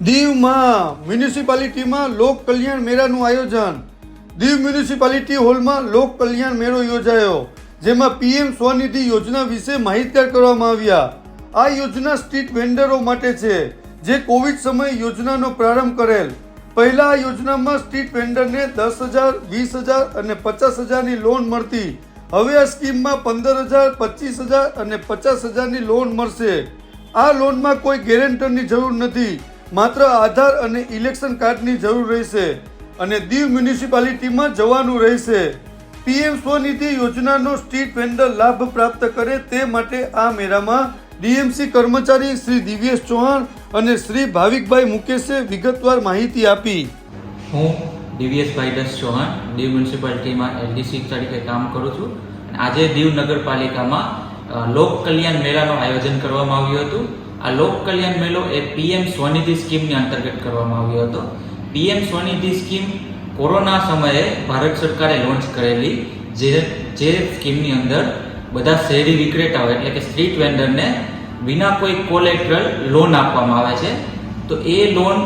દીવમાં મ્યુનિસિપાલિટીમાં લોક કલ્યાણ મેળાનું આયોજન. દીવ મ્યુનિસિપાલિટી હોલમાં લોક કલ્યાણ મેળો યોજાયો, જેમાં પીએમ સ્વનિધિ યોજના વિશે માહિતગાર કરવામાં આવ્યા. આ યોજના સ્ટ્રીટ વેન્ડરો માટે છે, જે કોવિડ સમયે યોજનાનો પ્રારંભ કરેલ. પહેલા આ યોજનામાં સ્ટ્રીટ વેન્ડરને દસ હજાર, વીસ હજાર અને પચાસ હજારની લોન મળતી. હવે આ સ્કીમમાં પંદર હજાર, પચીસ હજાર અને પચાસ હજારની લોન મળશે. આ લોનમાં કોઈ ગેરેન્ટરની જરૂર નથી. માત્ર આધાર અને ઇલેક્શન કાર્ડની જરૂર રહેશે અને દીવ મ્યુનિસિપાલિટીમાં જવાનું રહેશે. પીએમ સ્વનિધિ યોજનાનો સ્ટ્રીટ વેન્ડર લાભ પ્રાપ્ત કરે તે માટે આ મેળામાં ડીએમસી કર્મચારી શ્રી દિવ્યેશ ચૌહાણ અને શ્રી ભાવિકભાઈ મુકેશે વિગતવાર માહિતી આપી. હું દિવ્યેશભાઈ દસ ચૌહાણ, દીવ મ્યુનિસિપાલિટીમાં એલડીસી તરીકે કામ કરું છું. આજે દીવ નગરપાલિકામાં લોક કલ્યાણ મેળાનું આયોજન કરવામાં આવ્યું હતું. આ લોક કલ્યાણ મેળો એ પીએમ સ્વનિધિ સ્કીમની અંતર્ગત કરવામાં આવ્યો હતો. પીએમ સ્વનિધિ સ્કીમ કોરોના સમયે ભારત સરકારે લોન્ચ કરેલી જે જે સ્કીમની અંદર બધા શહેરી વિક્રેતાઓ એટલે કે સ્ટ્રીટ વેન્ડરને વિના કોઈ કોલેટરલ લોન આપવામાં આવે છે. તો એ લોન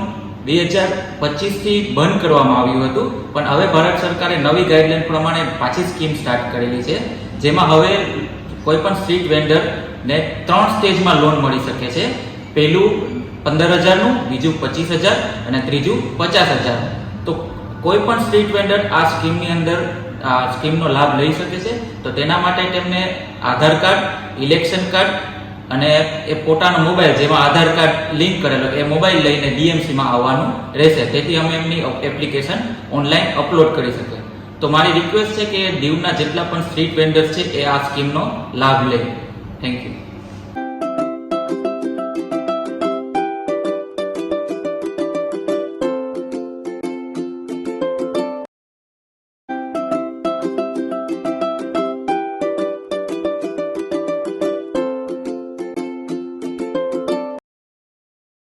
બે હજાર પચીસથી બંધ કરવામાં આવ્યું હતું. પણ હવે ભારત સરકારે નવી ગાઈડલાઈન પ્રમાણે પાછી સ્કીમ સ્ટાર્ટ કરેલી છે. જેમાં હવે કોઈ પણ સ્ટ્રીટ વેન્ડરને ત્રણ સ્ટેજમાં લોન મળી શકે છે. પહેલું પંદર હજારનું બીજું પચીસ હજાર અને ત્રીજું પચાસ હજાર તો કોઈ પણ સ્ટ્રીટ વેન્ડર આ સ્કીમની અંદર, આ સ્કીમનો લાભ લઈ શકે છે. તો તેના માટે તેમને આધાર કાર્ડ ઇલેક્શન કાર્ડ અને એ પોતાનો મોબાઈલ જેમાં આધાર કાર્ડ લિંક કરેલો એ મોબાઈલ લઈને ડીએમસીમાં આવવાનું રહેશે. તેથી અમે એમની એપ્લિકેશન ઓનલાઈન અપલોડ કરી શકીએ. તો મારી રિક્વેસ્ટ છે કે દીવના જેટલા પણ સ્ટ્રીટ વેન્ડર્સ છે એ આ સ્કીમનો લાભ લે. Thank you.